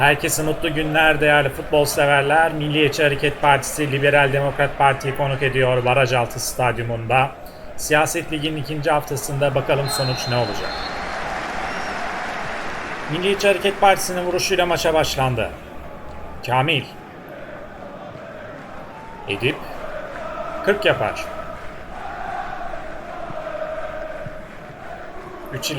Herkese mutlu günler değerli futbol severler. Milliyetçi Hareket Partisi Liberal Demokrat Parti'yi konuk ediyor Barajaltı Stadyumunda. Siyaset Ligi'nin ikinci haftasında bakalım sonuç ne olacak. Milliyetçi Hareket Partisi'nin vuruşuyla maça başlandı. Kamil. Edip. 40 yapar. 3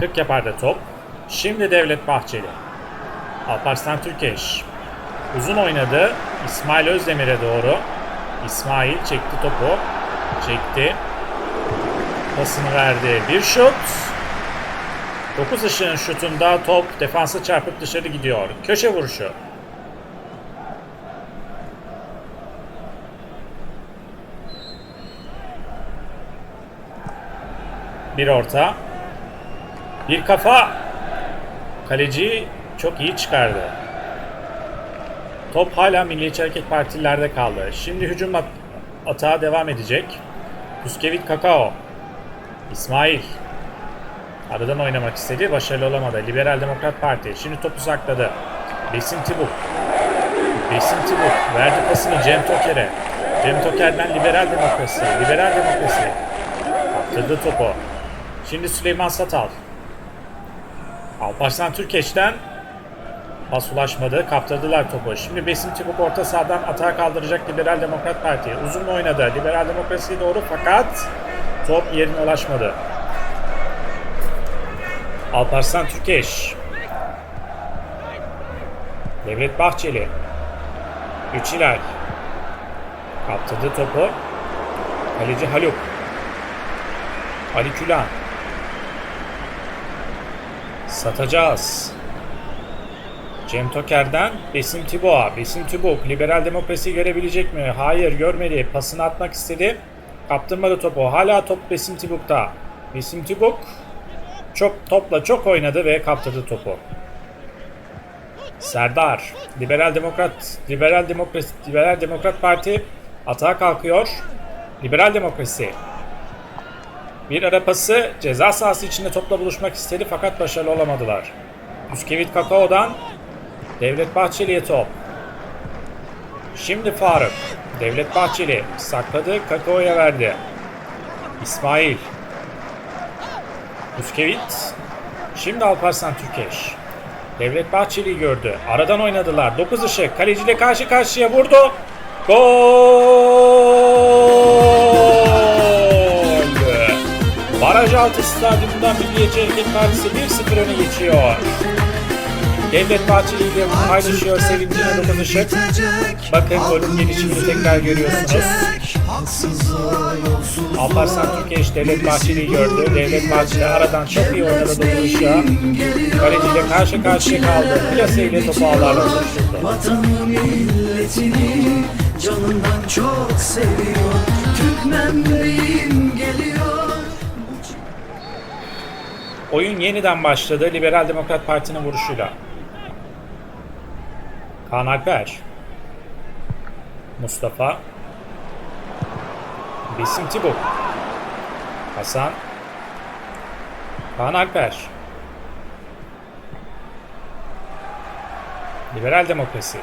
40 yapar da top. Şimdi Devlet Bahçeli. Alparslan Türkeş. Uzun oynadı. İsmail Özdemir'e doğru. İsmail çekti topu. Çekti. Pasını verdi. Bir şut. 9 ışığın şutunda top defansa çarpıp dışarı gidiyor. Köşe vuruşu. Bir orta. Bir kafa. Kaleci çok iyi çıkardı. Top hala Milliyetçi Hareket Partilerde kaldı. Şimdi hücum at- atağa devam edecek. Puskevit Kakao. İsmail. Aradan oynamak istedi. Başarılı olamadı. Liberal Demokrat Parti. Şimdi topu sakladı. Besim Tibuk. Besim Tibuk. Verdi pasını Cem Toker'e. Cem Toker'den Liberal Demokrasi. Liberal Demokrasi. Kaptırdı topu. Şimdi Süleyman Satal. Alparslan Türkeş'ten pas ulaşmadı. Kaptırdılar topu. Şimdi Besim Tibuk orta sahadan atağa kaldıracak Liberal Demokrat Parti. Uzun oynadı. Liberal Demokrasi'ye doğru fakat top yerine ulaşmadı. Alparslan Türkeş. Devlet Bahçeli. Üç ilay. Kaptırdı topu. Kaleci Haluk. Ali Külan. Satacağız. Cem Toker'den Besim Tibo'a. Besim Tibuk liberal demokrasi görebilecek mi? Hayır görmedi. Pasını atmak istedi. Kaptırmadı topu. Hala top Besim Tibuk'ta. Besim Tibuk çok topla çok oynadı ve kaptırdı topu. Serdar, Liberal Demokrat, Liberal Demokrasi, Liberal Demokrat Parti atağa kalkıyor. Liberal Demokrasi. Bir ara pası ceza sahası içinde topla buluşmak istedi fakat başarılı olamadılar. Puskevit Kakao'dan Devlet Bahçeli'ye top. Şimdi Faruk. Devlet Bahçeli sakladı Kakao'ya verdi. İsmail. Puskevit. Şimdi Alparslan Türkeş. Devlet Bahçeli'yi gördü. Aradan oynadılar. 9 ışık. Kaleciyle karşı karşıya vurdu. Gol! Altı stadyumundan Milliyetçi Hareket Partisi 1-0 öne geçiyor. Devlet Bahçeli ile paylaşıyor sevincini 9 ışık. Bakın golün gelişimini tekrar görüyorsunuz. Alparslan Türkeş Devlet Bahçeli'yi gördü. Devlet Bahçeli aradan çok iyi oynadı dokunuşa. Kaleciyle karşı karşıya kaldı. Plaseyle topu ağlarla buluşturdu. Vatanı milletini canından çok seviyor Türkmen beyim geliyor Oyun yeniden başladı Liberal Demokrat Parti'nin vuruşuyla. Kaan Alper. Mustafa. Besim Tibuk. Hasan. Kaan Alper. Liberal Demokrasi.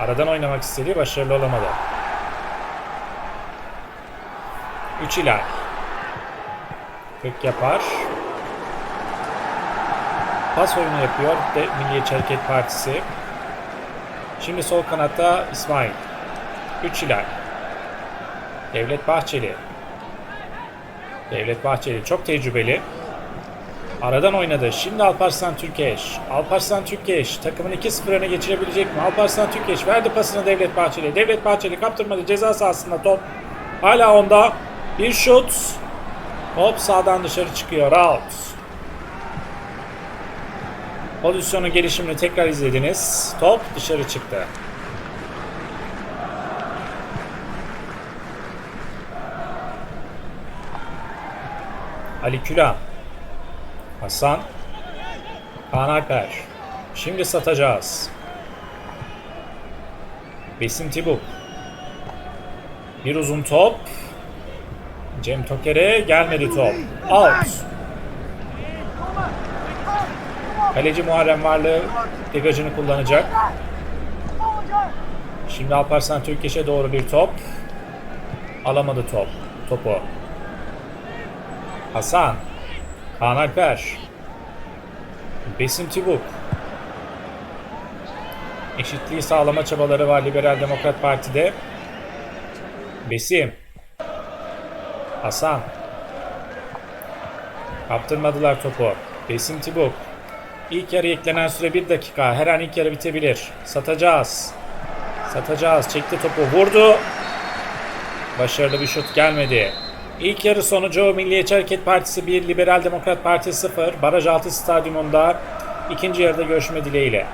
Aradan oynamak istediği başarılı olamadı. 3 ilay. 40 yapar. Pas oyunu yapıyor de Milliyetçi Hareket Partisi. Şimdi sol kanatta İsmail. 3 ilay. Devlet Bahçeli. Devlet Bahçeli çok tecrübeli. Aradan oynadı. Şimdi Alparslan Türkeş. Alparslan Türkeş takımın 2-0 öne geçirebilecek mi? Alparslan Türkeş verdi pasını Devlet Bahçeli. Devlet Bahçeli kaptırmadı. Ceza sahasında top. Hala onda. Bir şut. Hop sağdan dışarı çıkıyor. Out. Pozisyonun gelişimini tekrar izlediniz. Top dışarı çıktı. Ali Küla. Hasan. Kaan Alper. Şimdi satacağız. Besim Tibuk. Bir uzun top. Cem Toker'e gelmedi top. Out. Kaleci Muharrem Varlı degajını kullanacak. Şimdi Alparslan Türkeş'e doğru bir top. Alamadı top. Topu. Hasan. Kaan Alper. Besim Tibuk. Eşitliği sağlama çabaları var Liberal Demokrat Parti'de. Besim. Hasan. Kaptırmadılar topu. Besim Tibuk. İlk yarı eklenen süre 1 dakika. Her an ilk yarı bitebilir. Satacağız. Satacağız. Çekti topu. Vurdu. Başarılı bir şut gelmedi. İlk yarı sonucu Milliyetçi Hareket Partisi 1, Liberal Demokrat Parti 0. Baraj altı stadyumunda ikinci yarıda görüşme dileğiyle.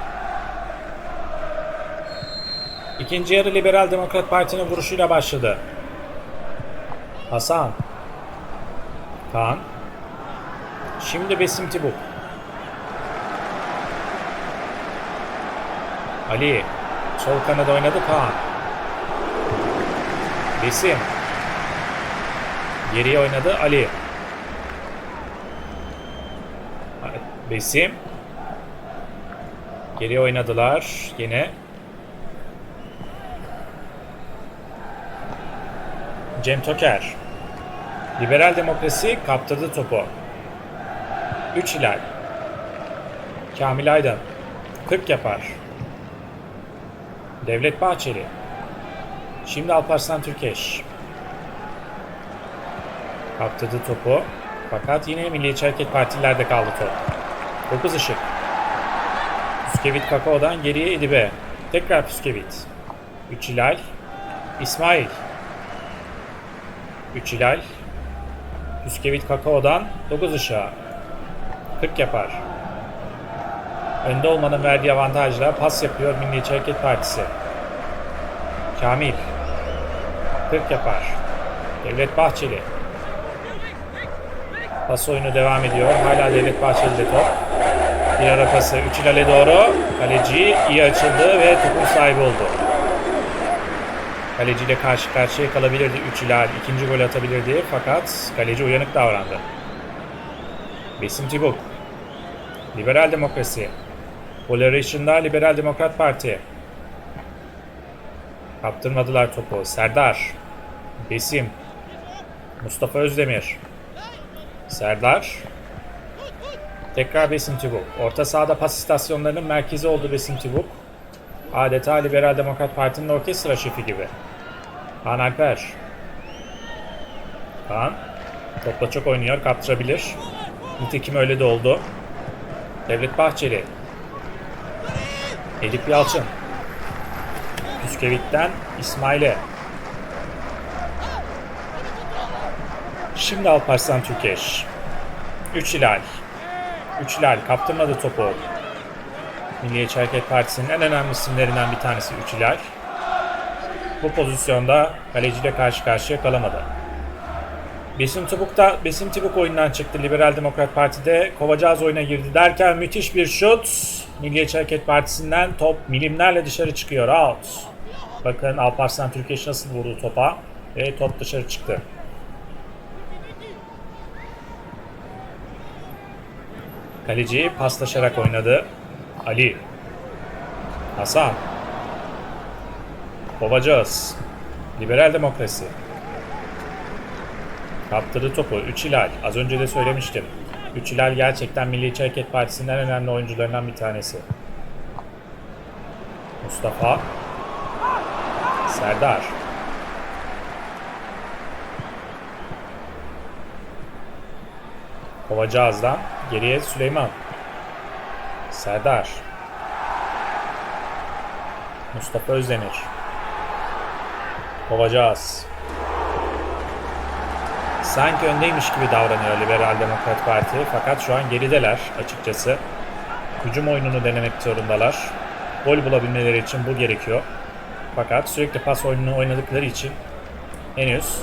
İkinci yarı Liberal Demokrat Parti'nin vuruşuyla başladı. Hasan. Kaan. Şimdi Besim Tibuk. Ali. Sol kanada oynadı Kaan. Besim. Geriye oynadı Ali. Besim. Geriye oynadılar yine. Cem Toker. Liberal Demokrasi kaptırdı topu. 3 hilal. Kamil Aydın. 40 yapar. Devlet Bahçeli. Şimdi Alparslan Türkeş. Kaptırdı topu. Fakat yine Milliyetçi Hareket Partilerde kaldı top. 9 ışık. Püskevit Kakao'dan geriye Edibe. Tekrar Püskevit. 3 hilal. İsmail. 3 hilal. Püskevit Kakao'dan 9 ışığa. 40 yapar. Önde olmanın verdiği avantajla pas yapıyor Milliyetçi Hareket Partisi. Kamil. 40 yapar. Devlet Bahçeli. Pas oyunu devam ediyor. Hala Devlet Bahçeli'de top. Bir ara pası 3 ilale doğru. Kaleci iyi açıldı ve topun sahibi oldu. Kaleciyle karşı karşıya kalabilirdi 3 ilal. ikinci gol atabilirdi fakat kaleci uyanık davrandı. Besim Tibuk. Liberal Demokrasi. Polarization'da Liberal Demokrat Parti. Kaptırmadılar topu. Serdar. Besim. Mustafa Özdemir. Serdar. Tekrar Besim Tibuk. Orta sahada pas istasyonlarının merkezi oldu Besim Tibuk. Adeta Liberal Demokrat Parti'nin orkestra şefi gibi. Kaan Alper. Kaan. Topla çok oynuyor. Kaptırabilir. Nitekim öyle de oldu. Devlet Bahçeli. Edip Yalçın. Püskevit'ten İsmail'e. Şimdi Alparslan Türkeş. 3 hilal. 3 hilal kaptırmadı topu. Milliyetçi Hareket Partisi'nin en önemli isimlerinden bir tanesi 3 hilal. Bu pozisyonda kaleciyle karşı karşıya kalamadı. Besim Tibuk da Besim Tibuk oyundan çıktı. Liberal Demokrat Parti'de Kovacağız oyuna girdi derken müthiş bir şut. Milliyetçi Hareket Partisi'nden top milimlerle dışarı çıkıyor. Out. Bakın Alparslan Türkeş nasıl vurdu topa ve top dışarı çıktı. Kaleci paslaşarak oynadı. Ali. Hasan. Kovacağız. Liberal Demokrasi. Kaptırdı topu. 3 hilal. Az önce de söylemiştim. 3 hilal gerçekten Milliyetçi Hareket Partisi'nin en önemli oyuncularından bir tanesi. Mustafa. Serdar. Kovacağız'dan geriye Süleyman. Serdar. Mustafa Özdemir. Kovacağız. Sanki öndeymiş gibi davranıyor Liberal Demokrat Parti fakat şu an gerideler açıkçası. Hücum oyununu denemek zorundalar. Gol bulabilmeleri için bu gerekiyor. Fakat sürekli pas oyununu oynadıkları için henüz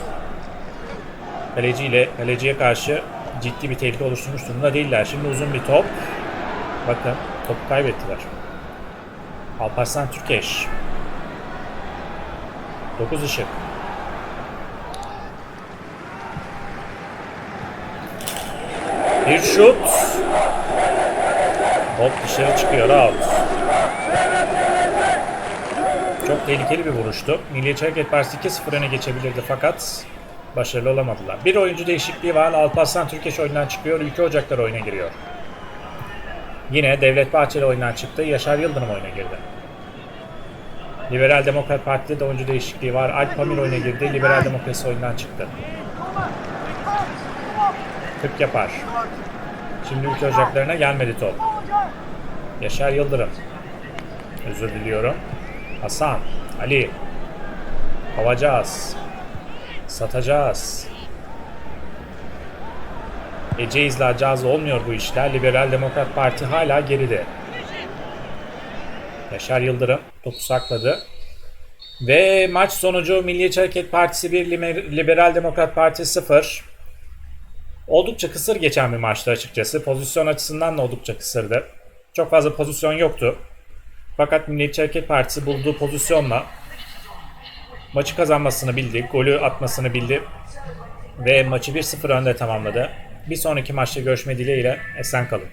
kaleciyle kaleciye karşı ciddi bir tehlike oluşturmuş durumda değiller. Şimdi uzun bir top. Bakın topu kaybettiler. Alparslan Türkeş. 9 ışık. Bir şut. Hop dışarı çıkıyor out. Çok tehlikeli bir vuruştu. Milliyetçi Hareket Partisi 2-0 öne geçebilirdi fakat başarılı olamadılar. Bir oyuncu değişikliği var. Alparslan Türkeş oyundan çıkıyor. Ülke Ocakları oyuna giriyor. Yine Devlet Bahçeli oyundan çıktı. Yaşar Yıldırım oyuna girdi. Liberal Demokrat Parti'de de oyuncu değişikliği var. Alp Pamir oyuna girdi. Liberal Demokrasi oyundan çıktı. 40 yapar. Şimdi ülke ocaklarına gelmedi top. Yaşar Yıldırım. Özür diliyorum. Hasan. Ali. Kovacağız. Satacağız. Ece izleyeceğiz olmuyor bu işler. Liberal Demokrat Parti hala geride. Yaşar Yıldırım topu sakladı. Ve maç sonucu Milliyetçi Hareket Partisi 1, Liberal Demokrat Parti 0. Oldukça kısır geçen bir maçtı açıkçası. Pozisyon açısından da oldukça kısırdı. Çok fazla pozisyon yoktu. Fakat Milliyetçi Hareket Partisi bulduğu pozisyonla maçı kazanmasını bildi, golü atmasını bildi ve maçı 1-0 önde tamamladı. Bir sonraki maçta görüşme dileğiyle esen kalın.